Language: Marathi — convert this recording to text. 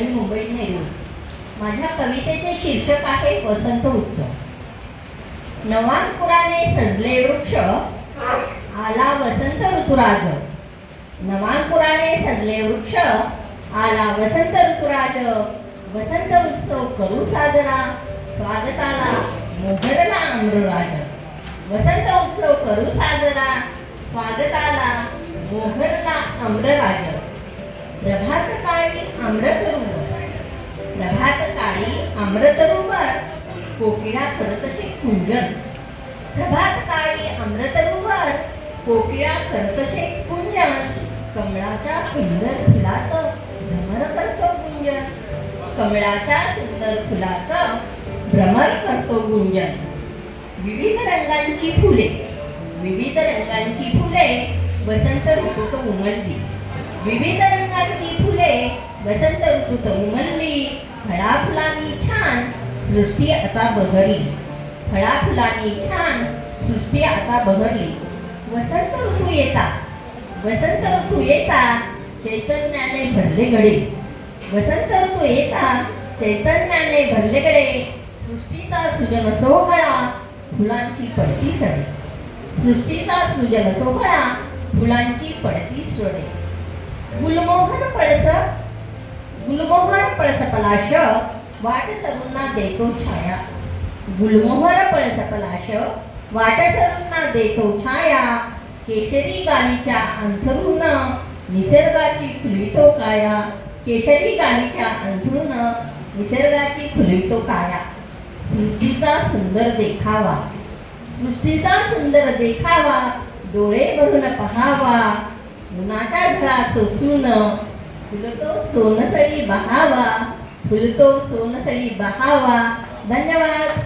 आणि मुंबईत नेहरू माझ्या कवितेचे शीर्षक आहे वसंत उत्सव. नवानपुराने सजले वृक्ष आला वसंत ऋतुराज. नवानपुराने सजले वृक्ष आला वसंत ऋतुराज. वसंत उत्सव करू साजरा स्वागताला मोहरला अमृराज वसंत उत्सव करू साजरा स्वागताला मोहरला अम्रराज. प्रभात काळी अमृतरूप अमृतरूवर कोकिळा करत असे कुंजन. प्रभात काळी अमृतरूवर कोकिळा करत असे कुंजन. कमळाच्या सुंदर फुलात भ्रमर करतो गुंजन कमळाच्या सुंदर फुलात भ्रमर करतो गुंजन विविध रंगांची फुले विविध रंगांची फुले वसंत ऋतूत उमलली. विविध रंगांची फुले वसंत ऋतूत उमलली. फळा फुलांनी छान सृष्टी आता बहरली. फळा फुलांनी छान सृष्टी आता बहरली. वसंत ऋतू येता. वसंत ऋतू येता चैतन्याने भरले गडे. वसंत ऋतू येता चैतन्याने भरले गडे. सृष्टीचा सुजन सोहळा फुलांची पडती सडे. सृष्टीचा सुजन सोहळा फुलांची पडती सडे. गुलमोहन पळस गुलमोहर पळस पलाश वाट सरूंना देतो छाया. गुलमोहर पळस पलाश वाट सरूंना देतो छाया. केशरी गालीच्या अंथरुण निसर्गाची फुलवितो काया. केशरी गालीच्या अंथरुण निसर्गाची फुलवितो काया. सृष्टीचा सुंदर देखावा. सृष्टीचा सुंदर देखावा. डोळे भरून पहावा. उन्हाच्या झळा सोसून फुलतो सोनसळी बहावा. फुलतो सोनसळी बहावा. धन्यवाद.